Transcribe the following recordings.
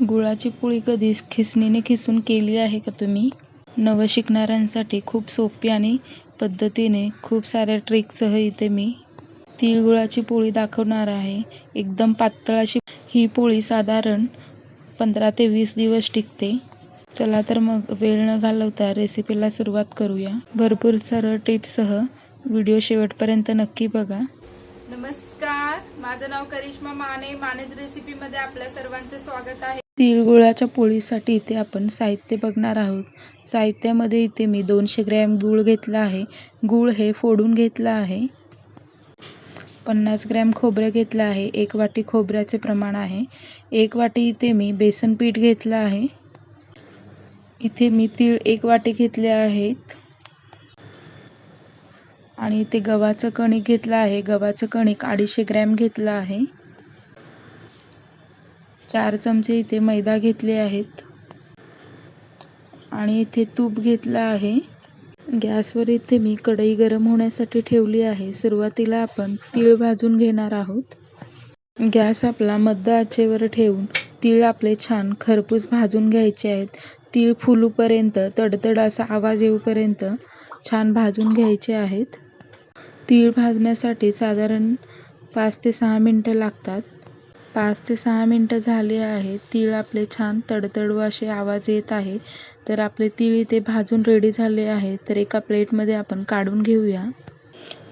गुळाची पोळी कधी खिसणीने खिसून केली आहे का तुम्ही? नवं शिकणाऱ्यांसाठी खूप सोपी आणि पद्धतीने खूप साऱ्या ट्रिकसह इथे मी तिळगुळाची पोळी दाखवणार आहे. एकदम पातळ अशी ही पोळी साधारण पंधरा ते वीस दिवस टिकते. चला तर मग वेळ न घालवता रेसिपीला सुरुवात करूया. भरपूर सरळ टिप्ससह व्हिडिओ शेवटपर्यंत नक्की बघा. नमस्कार माझं नाव करिश्मा माने. मानेज रेसिपीमध्ये आपल्या सर्वांचं स्वागत आहे. तिळगुळाच्या पोळीसाठी इथे आपण साहित्य बघणार आहोत. साहित्यामध्ये इथे मी दोनशे ग्रॅम गूळ घेतला आहे. गूळ हे फोडून घेतलं आहे. पन्नास ग्रॅम खोबरं घेतलं आहे. एक वाटी खोबऱ्याचे प्रमाण आहे. एक वाटी इथे मी बेसन पीठ घेतलं आहे. इथे मी तीळ एक वाटी घेतले आहेत. आणि इथे गव्हाचं कणिक घेतलं आहे. गव्हाचं कणिक अडीचशे ग्रॅम घेतलं आहे. चार चमचे इथे मैदा घेतले आहेत. आणि इथे तूप घेतलं आहे. गॅसवर इथे मी कढई गरम होण्यासाठी ठेवली आहे. सुरुवातीला आपण तीळ भाजून घेणार आहोत. गॅस आपला मध्य आचेवर ठेवून तीळ आपले छान खरपूस भाजून घ्यायचे आहेत. तीळ फुलूपर्यंत तडतड असा आवाज येऊपर्यंत छान भाजून घ्यायचे आहेत. तीळ भाजण्यासाठी साधारण पाच ते सहा मिनटं लागतात. पाच ते सहा मिनटं झाले आहेत. तीळ आपले छान तडतडू असे आवाज येत आहे. तर आपले तीळ इथे भाजून रेडी झाले आहे तर एका प्लेटमध्ये आपण काढून घेऊया.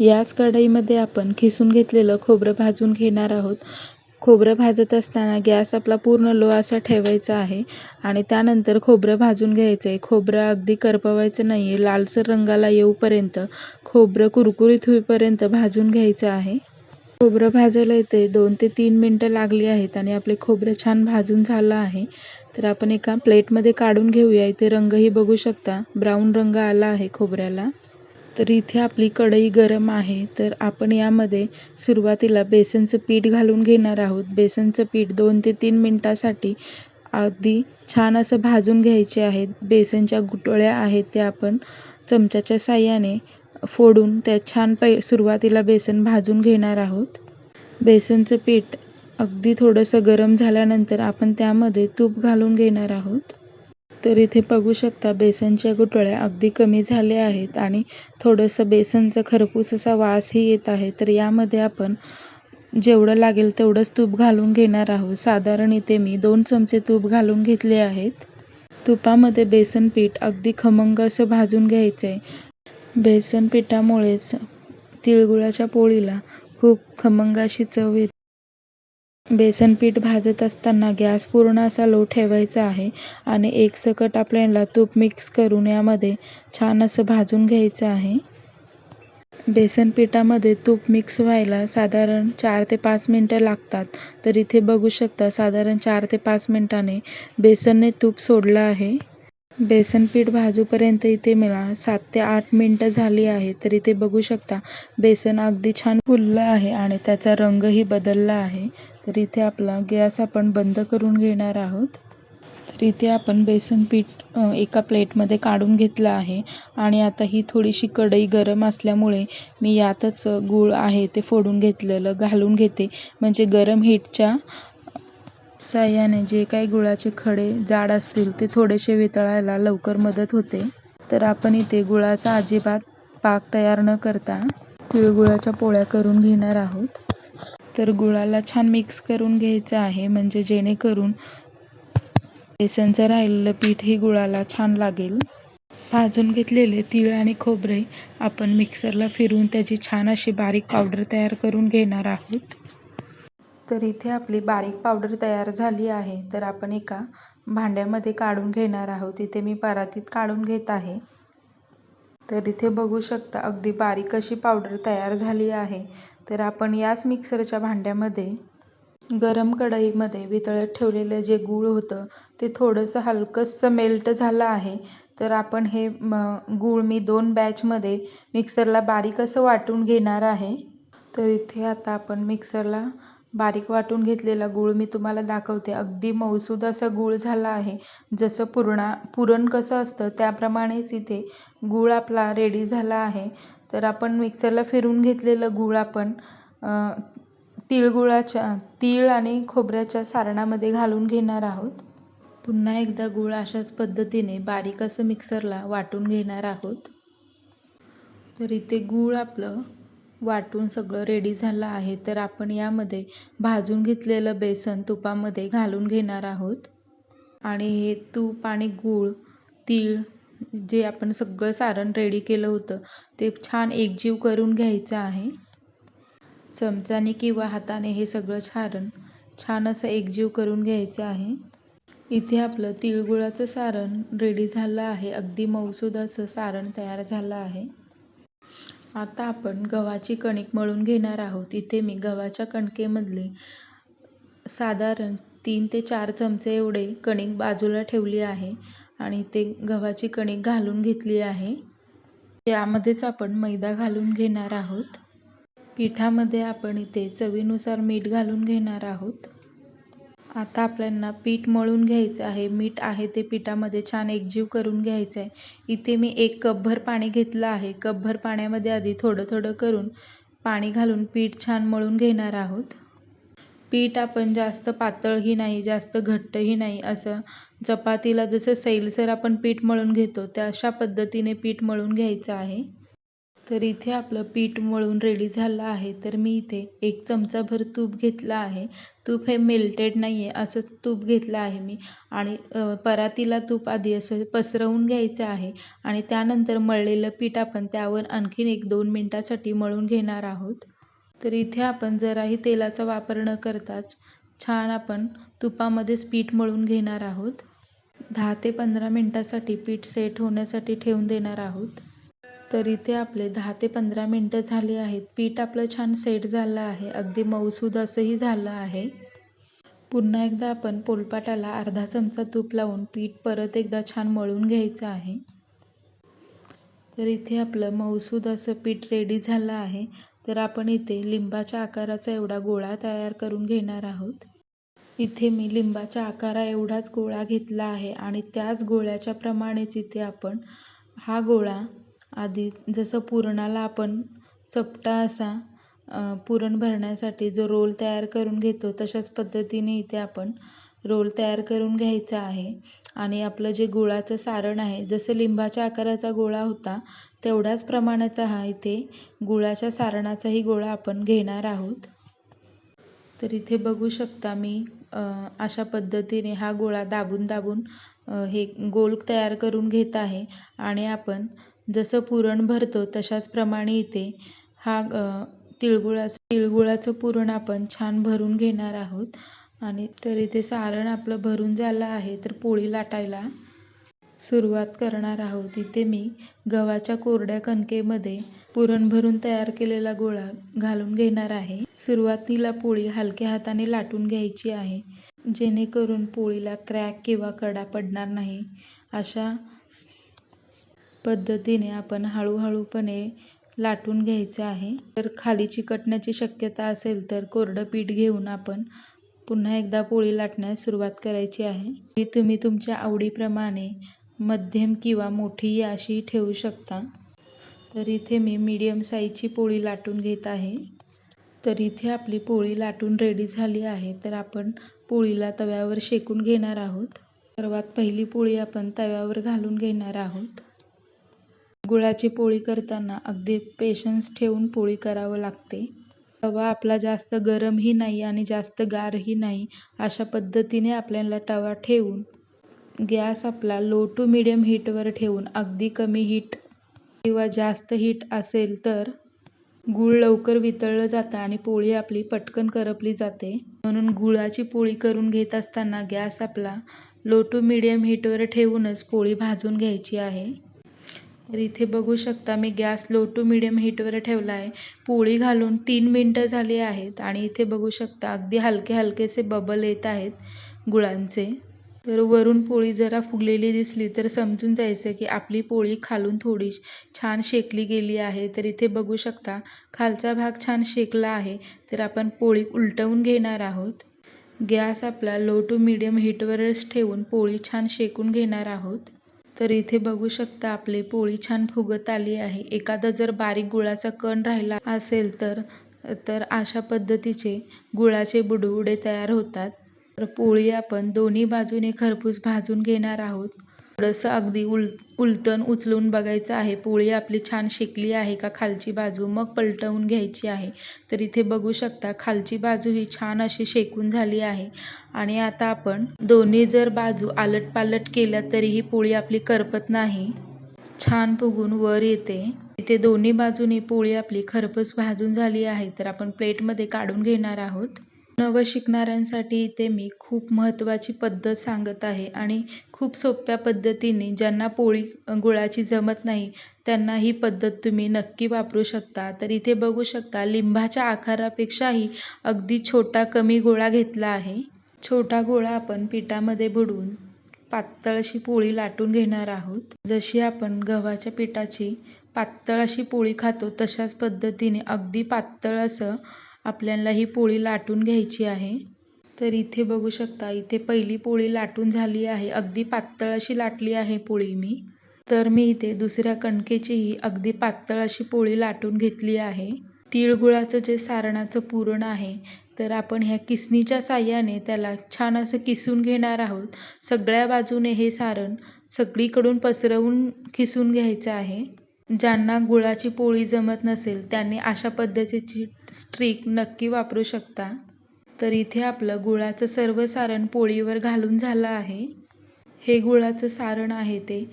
याच कढईमध्ये आपण खिसून घेतलेलं खोबरं भाजून घेणार आहोत. खोबरं भाजत असताना गॅस आपला पूर्ण लो असा ठेवायचा आहे आणि त्यानंतर खोबरं भाजून घ्यायचं आहे खोबरं अगदी करपवायचं नाही आहे लालसर रंगाला येऊपर्यंत खोबरं कुरकुरीत होईपर्यंत भाजून घ्यायचं आहे. खोबरं भाजायला इथे दोन ते तीन मिनटं लागली आहेत आणि आपले खोबरं छान भाजून झालं आहे. तर आपण एका प्लेटमध्ये काढून घेऊया. इथे रंगही बघू शकता. ब्राऊन रंग आला आहे खोबऱ्याला. तर इथे आपली कढई गरम आहे. तर आपण यामध्ये सुरुवातीला बेसनचं पीठ घालून घेणार आहोत. बेसनचं पीठ दोन ते तीन मिनटासाठी अगदी छान असं भाजून घ्यायचे आहेत बेसनच्या गुटळ्या आहेत त्या आपण चमच्याच्या साह्याने फोडून त्यात छान पै सुरुवातीला बेसन भाजून घेणार आहोत. बेसनचं पीठ अगदी थोडंसं गरम झाल्यानंतर आपण त्यामध्ये तूप घालून घेणार आहोत. तर इथे बघू शकता बेसनच्या गुटळ्या अगदी कमी झाल्या आहेत आणि थोडंसं बेसनचा खरपूस असा वासही येत आहे. तर यामध्ये आपण जेवढं लागेल तेवढंच तूप घालून घेणार आहोत. साधारण इथे मी दोन चमचे तूप घालून घेतले आहेत. तुपामध्ये बेसन पीठ अगदी खमंग असं भाजून घ्यायचं आहे बेसन पिठामुळेच तिळगुळाच्या पोळीला खूप खमंग अशी चव येते. बेसन पीठ भाजत असताना गॅस पूर्ण असा लो ठेवायचा आहे आणि एक सकट आपल्याला तूप मिक्स करून यामध्ये छान असं भाजून घ्यायचं आहे. बेसन पिठामध्ये तूप मिक्स व्हायला साधारण चार ते पाच मिनटं लागतात. तर इथे बघू शकता साधारण चार ते पाच मिनटाने बेसनने तूप सोडलं आहे. बेसन पीठ भाजूपर्यंत इथे मला सात ते आठ मिनटं झाली आहे तर इथे बघू शकता. बेसन अगदी छान फुललं आहे आणि त्याचा रंगही बदलला आहे. तर इथे आपला गॅस आपण बंद करून घेणार आहोत. तर इथे आपण बेसन पीठ एका प्लेटमध्ये काढून घेतलं आहे. आणि आता ही थोडीशी कढई गरम असल्यामुळे मी यातच गूळ आहे ते फोडून घेतलेलं घालून घेते. म्हणजे गरम हीटच्या साह्याने जे काही गुळाचे खडे जाड असतील ते थोडेसे वितळायला लवकर मदत होते. तर आपण इथे गुळाचा अजिबात पाक तयार न करता तिळगुळाच्या पोळ्या करून घेणार आहोत. तर गुळाला छान मिक्स करून घ्यायचं आहे म्हणजे जेणेकरून बेसनचं राहिलेलं पीठही गुळाला छान लागेल. भाजून घेतलेले तीळ आणि खोबरे आपण मिक्सरला फिरवून त्याची छान अशी बारीक पावडर तयार करून घेणार आहोत. तर इथे आपली बारीक पावडर तयार झाली आहे. तर आपण एका भांड्यामध्ये काढून घेणार आहोत. इथे मी परातीत काढून घेत आहे. तर इथे बघू शकता अगदी बारीक अशी पावडर तयार झाली आहे. तर आपण याच मिक्सरच्या भांड्यामध्ये गरम कढईमध्ये वितळत ठेवलेलं जे गूळ होतं ते थोडंसं हलकंसं मेल्ट झालं आहे. तर आपण हे म गूळ मी दोन बॅचमध्ये मिक्सरला बारीक असं वाटून घेणार आहे. तर इथे आता आपण मिक्सरला बारीक वाटून घेतलेला गूळ मी तुम्हाला दाखवते. अगदी मऊसूद असा गूळ झाला आहे. जसं पुरणा पुरण कसं असतं त्याप्रमाणेच इथे गूळ आपला रेडी झाला आहे. तर आपण मिक्सरला फिरून घेतलेलं गूळ आपण तिळगुळाच्या तीळ आणि खोबऱ्याच्या सारणामध्ये घालून घेणार आहोत. पुन्हा एकदा गूळ अशाच पद्धतीने बारीक असं मिक्सरला वाटून घेणार आहोत. तर इथे गूळ आपलं वाटून सगळं रेडी झालं आहे तर आपण यामध्ये भाजून घेतलेलं बेसन तुपामध्ये घालून घेणार आहोत. आणि हे तूप आणि गूळ तीळ जे आपण सगळं सारण रेडी केलं होतं ते छान एकजीव करून घ्यायचं आहे. चमचाने किंवा हाताने हे सगळं सारण छान असं एकजीव करून घ्यायचं आहे. इथे आपलं तिळगुळाचं सारण रेडी झालं आहे. अगदी मऊसूद असं सारण तयार झालं आहे. आता आपण गव्हाची कणिक मळून घेणार आहोत. इथे मी गव्हाच्या कणकेमधले साधारण तीन ते चार चमचे एवढे कणिक बाजूला ठेवली आहे आणि ते गव्हाची कणिक घालून घेतली आहे. यामध्येच आपण मैदा घालून घेणार आहोत. पिठामध्ये आपण इथे चवीनुसार मीठ घालून घेणार आहोत. आता आपल्यांना पीठ मळून घ्यायचं आहे. मीठ आहे ते पिठामध्ये छान एकजीव करून घ्यायचं आहे. इथे मी एक कपभर पाणी घेतलं आहे. कपभर पाण्यामध्ये आधी थोडं थोडं करून पाणी घालून पीठ छान मळून घेणार आहोत. पीठ आपण जास्त पातळही नाही जास्त घट्टही नाही असं चपातीला जसं सैलसर आपण पीठ मळून घेतो त्या अशा पद्धतीने पीठ मळून घ्यायचं आहे. तर इथे आपलं पीठ मळून रेडी झालं आहे. तर मी इथे एक चमचाभर तूप घेतलं आहे. तूप हे मेल्टेड नाही आहे असंच तूप घेतलं आहे मी. आणि परातीला तूप आधी असं पसरवून घ्यायचं आहे. आणि त्यानंतर मळलेलं पीठ आपण त्यावर आणखीन एक दोन मिनटासाठी मळून घेणार आहोत. तर इथे आपण जराही तेलाचा वापर न करताच छान आपण तुपामध्येच पीठ मळून घेणार आहोत. दहा ते पंधरा मिनटासाठी पीठ सेट होण्यासाठी ठेवून देणार आहोत. तर इथे आपले दहा ते पंधरा मिनटं झाले आहेत. पीठ आपलं छान सेट झालं आहे. अगदी मऊसूद असंही झालं आहे. पुन्हा एकदा आपण पोलपाटाला अर्धा चमचा तूप लावून पीठ परत एकदा छान मळून घ्यायचं आहे. तर इथे आपलं मऊसूद असं पीठ रेडी झालं आहे. तर आपण इथे लिंबाच्या आकाराचा एवढा गोळा तयार करून घेणार आहोत. इथे मी लिंबाच्या आकारा एवढाच गोळा घेतला आहे आणि त्याच गोळ्याच्या प्रमाणेच इथे आपण हा गोळा आधी जसं पुरणाला आपण चपटा असा पुरण भरण्यासाठी जो रोल तयार करून घेतो तशाच पद्धतीने इथे आपण रोल तयार करून घ्यायचा आहे. आणि आपलं जे गुळाचं सारण आहे जसं लिंबाच्या आकाराचा गोळा होता तेवढ्याच प्रमाणाचा हा इथे गुळाच्या सारणाचाही गोळा आपण घेणार आहोत. तर इथे बघू शकता मी अशा पद्धतीने हा गोळा दाबून दाबून हे गोल तयार करून घेत आहे. आणि आपण जसं पुरण भरतो तशाच प्रमाणे इथे हा तिळगुळाचं तिळगुळाचं पुरण आपण छान भरून घेणार आहोत. आणि तर इथे सारण आपलं भरून झालं आहे तर पोळी लाटायला सुरुवात करणार आहोत. इथे मी गव्हाच्या कोरड्या कणकेमध्ये पुरण भरून तयार केलेला गोळा घालून घेणार आहे. सुरुवातीला पोळी हलक्या हाताने लाटून घ्यायची आहे जेणेकरून पोळीला क्रॅक किंवा कडा पडणार नाही अशा पद्धतीने आपण हळूहळूपणे लाटून घ्यायचं आहे. तर खाली चिकटण्याची शक्यता असेल तर कोरडं पीठ घेऊन आपण पुन्हा एकदा पोळी लाटण्यास सुरुवात करायची आहे. ही तुम्ही तुमच्या आवडीप्रमाणे मध्यम किंवा मोठी अशी ठेवू शकता. तर इथे मी मीडियम साईजची पोळी लाटून घेत आहे. तर इथे आपली पोळी लाटून रेडी झाली आहे. तर आपण पोळीला तव्यावर शेकून घेणार आहोत. सर्वात पहिली पोळी आपण तव्यावर घालून घेणार आहोत. गुळाची पोळी करताना अगदी पेशन्स ठेवून पोळी करावं लागते. तवा आपला जास्त गरमही नाही आणि जास्त गारही नाही अशा पद्धतीने आपल्याला तवा ठेवून गॅस आपला लो टू मिडियम हीटवर ठेवून अगदी कमी हीट किंवा जास्त हीट असेल तर गूळ लवकर वितळलं जातं आणि पोळी आपली पटकन करपली जाते. म्हणून गुळाची पोळी करून घेत असताना गॅस आपला लो टू मिडियम हीटवर ठेवूनच पोळी भाजून घ्यायची आहे. तर इथे बघू शकता मी गॅस लो टू मिडियम हीटवर ठेवला आहे. पोळी घालून तीन मिनटं झाली आहेत आणि इथे बघू शकता अगदी हलके हलकेसे बबल येत आहेत गुळांचे. तर वरून पोळी जरा फुगलेली दिसली तर समजून जायचं की आपली पोळी खालून थोडी छान शेकली गेली आहे. तर इथे बघू शकता खालचा भाग छान शेकला आहे. तर आपण पोळी उलटवून घेणार आहोत. गॅस आपला लो टू मिडियम हीटवरच ठेवून पोळी छान शेकून घेणार आहोत. तर इथे बघू शकता आपली पोळी छान फुगत आली आहे. एखादा जर बारीक गुळाचा कण राहिला असेल तर तर अशा पद्धतीचे गुळाचे बुडबुडे तयार होतात. तर पोळी आपण दोन्ही बाजूने खरपूस भाजून घेणार आहोत. थोडंसं अगदी उल उलटून उचलून बघायचं आहे. पोळी आपली छान शेकली आहे का खालची बाजू? मग पलटवून घ्यायची आहे. तर इथे बघू शकता खालची बाजू ही छान अशी शेकून झाली आहे. आणि आता आपण दोन्ही जर बाजू आलट पालट केल्या तरीही पोळी आपली करपत नाही. छान फुगून वर येते. इथे दोन्ही बाजूनी पोळी आपली खरपूस भाजून झाली आहे. तर आपण प्लेटमध्ये काढून घेणार आहोत. नवं शिकणाऱ्यांसाठी इथे मी खूप महत्त्वाची पद्धत सांगत आहे आणि खूप सोप्या पद्धतीने ज्यांना पोळी गुळाची जमत नाही त्यांना ही पद्धत तुम्ही नक्की वापरू शकता. तर इथे बघू शकता लिंबाच्या आकारापेक्षाही अगदी छोटा कमी गोळा घेतला आहे. छोटा गोळा आपण पिठामध्ये बुडवून पातळ अशी पोळी लाटून घेणार आहोत. जशी आपण गव्हाच्या पिठाची पातळ अशी पोळी खातो तशाच पद्धतीने अगदी पातळ असं आपल्याला ही पोळी लाटून घ्यायची आहे. तर इथे बघू शकता इथे पहिली पोळी लाटून झाली आहे. अगदी पातळ अशी लाटली आहे पोळी मी. तर मी इथे दुसऱ्या कणकेचीही अगदी पातळ अशी पोळी लाटून घेतली आहे. तिळगुळाचं जे सारणाचं पुरण आहे तर आपण ह्या किसणीच्या साह्याने त्याला छान असं किसून घेणार आहोत. सगळ्या बाजूने हे सारण सगळीकडून पसरवून किसून घ्यायचं आहे. ज्यांना गुळाची पोळी जमत नसेल त्यांनी अशा पद्धतीची स्ट्रिक नक्की वापरू शकता. तर इथे आपलं गुळाचं सर्व सारण पोळीवर घालून झालं आहे. हे गुळाचं सारण आहे ते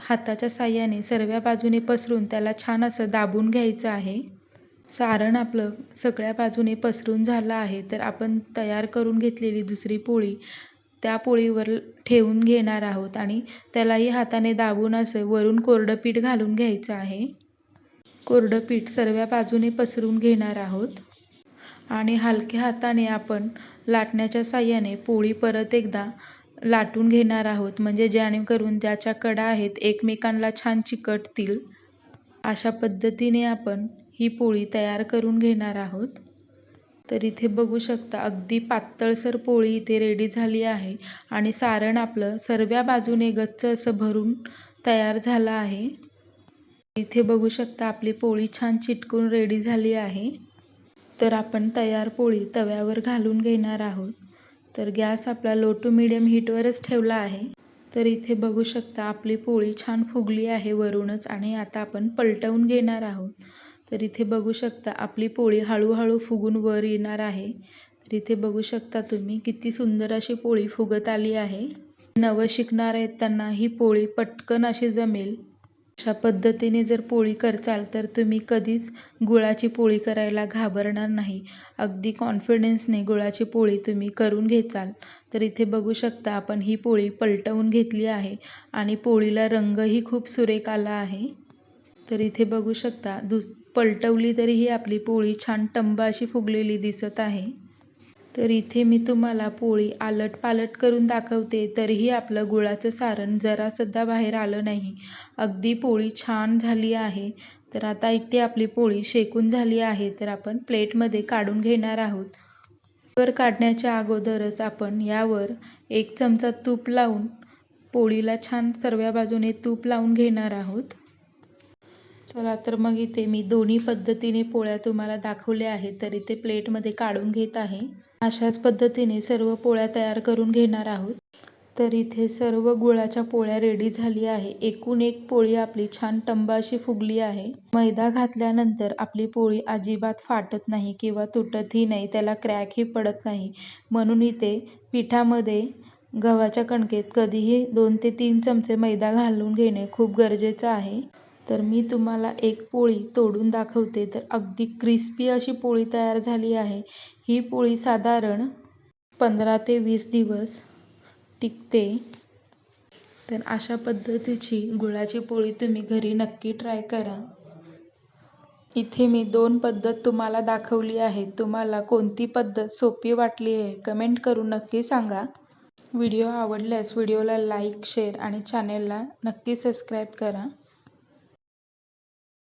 हाताच्या साह्याने सर्व बाजूने पसरून त्याला छान असं दाबून घ्यायचं आहे. सारण आपलं सगळ्या बाजूने पसरून झालं आहे तर आपण तयार करून घेतलेली दुसरी पोळी त्या पोळीवर ठेवून घेणार आहोत आणि त्यालाही हाताने दाबून असं वरून कोरडं पीठ घालून घ्यायचं आहे. कोरडं पीठ सर्व बाजूने पसरून घेणार आहोत. आणि हलक्या हाताने आपण लाटण्याच्या साह्याने पोळी परत एकदा लाटून घेणार आहोत. म्हणजे जेणेकरून ज्याच्या कडा आहेत एकमेकांना छान चिकटतील अशा पद्धतीने आपण ही पोळी तयार करून घेणार आहोत. तर इथे बघू शकता अगदी पातळसर पोळी इथे रेडी झाली आहे. आणि सारण आपलं सर्व बाजूने गच्च असं भरून तयार झालं आहे. इथे बघू शकता आपली पोळी छान चिटकून रेडी झाली आहे. तर आपण तयार पोळी तव्यावर घालून घेणार आहोत. तर गॅस आपला लो टू मिडियम हीटवरच ठेवला आहे. तर इथे बघू शकता आपली पोळी छान फुगली आहे वरूनच आणि आता आपण पलटवून घेणार आहोत. तर इथे बघू शकता आपली पोळी हळूहळू फुगून वर येणार आहे. तर इथे बघू शकता तुम्ही किती सुंदर अशी पोळी फुगत आली आहे. नवं शिकणार आहेत त्यांना ही पोळी पटकन अशी जमेल. अशा पद्धतीने जर पोळी करचाल तर तुम्ही कधीच गुळाची पोळी करायला घाबरणार नाही. अगदी कॉन्फिडन्सने गुळाची पोळी तुम्ही करून घेचाल. तर इथे बघू शकता आपण ही पोळी पलटवून घेतली आहे आणि पोळीला रंगही खूप सुरेख आला आहे. तर इथे बघू शकता दुस पलटवली तरीही आपली पोळी छान टंब अशी फुगलेली दिसत आहे. तर इथे मी तुम्हाला पोळी आलट पालट करून दाखवते तरीही आपलं गुळाचं सारण जरासुद्धा बाहेर आलं नाही. अगदी पोळी छान झाली आहे. तर आता इथे आपली पोळी शेकून झाली आहे तर आपण प्लेटमध्ये काढून घेणार आहोत. वर काढण्याच्या अगोदरच आपण यावर एक चमचा तूप लावून पोळीला छान सर्व बाजूने तूप लावून घेणार आहोत. चला तर मग इथे मी दोन्ही पद्धतीने पोळ्या तुम्हाला दाखवल्या आहेत तर इथे प्लेटमध्ये काढून घेत आहे. अशाच पद्धतीने सर्व पोळ्या तयार करून घेणार आहोत. तर इथे सर्व गुळाच्या पोळ्या रेडी झाली आहे. एकूण एक पोळी आपली छान टंबाशी फुगली आहे. मैदा घातल्यानंतर आपली पोळी अजिबात फाटत नाही किंवा तुटतही नाही त्याला क्रॅकही पडत नाही. म्हणून इथे पिठामध्ये गव्हाच्या कणकेत कधीही दोन ते तीन चमचे मैदा घालून घेणे खूप गरजेचं आहे. तर मी तुम्हाला एक पोळी तोडून दाखवते. तर अगदी क्रिस्पी अशी पोळी तयार झाली आहे. ही पोळी साधारण पंधरा ते वीस दिवस टिकते. तर अशा पद्धतीची गुळाची पोळी तुम्ही घरी नक्की ट्राय करा. इथे मी दोन पद्धत तुम्हाला दाखवली आहे तुम्हाला कोणती पद्धत सोपी वाटली आहे कमेंट करून नक्की सांगा. व्हिडिओ आवडल्यास व्हिडिओला लाईक शेअर आणि चॅनेलला नक्की सबस्क्राईब करा.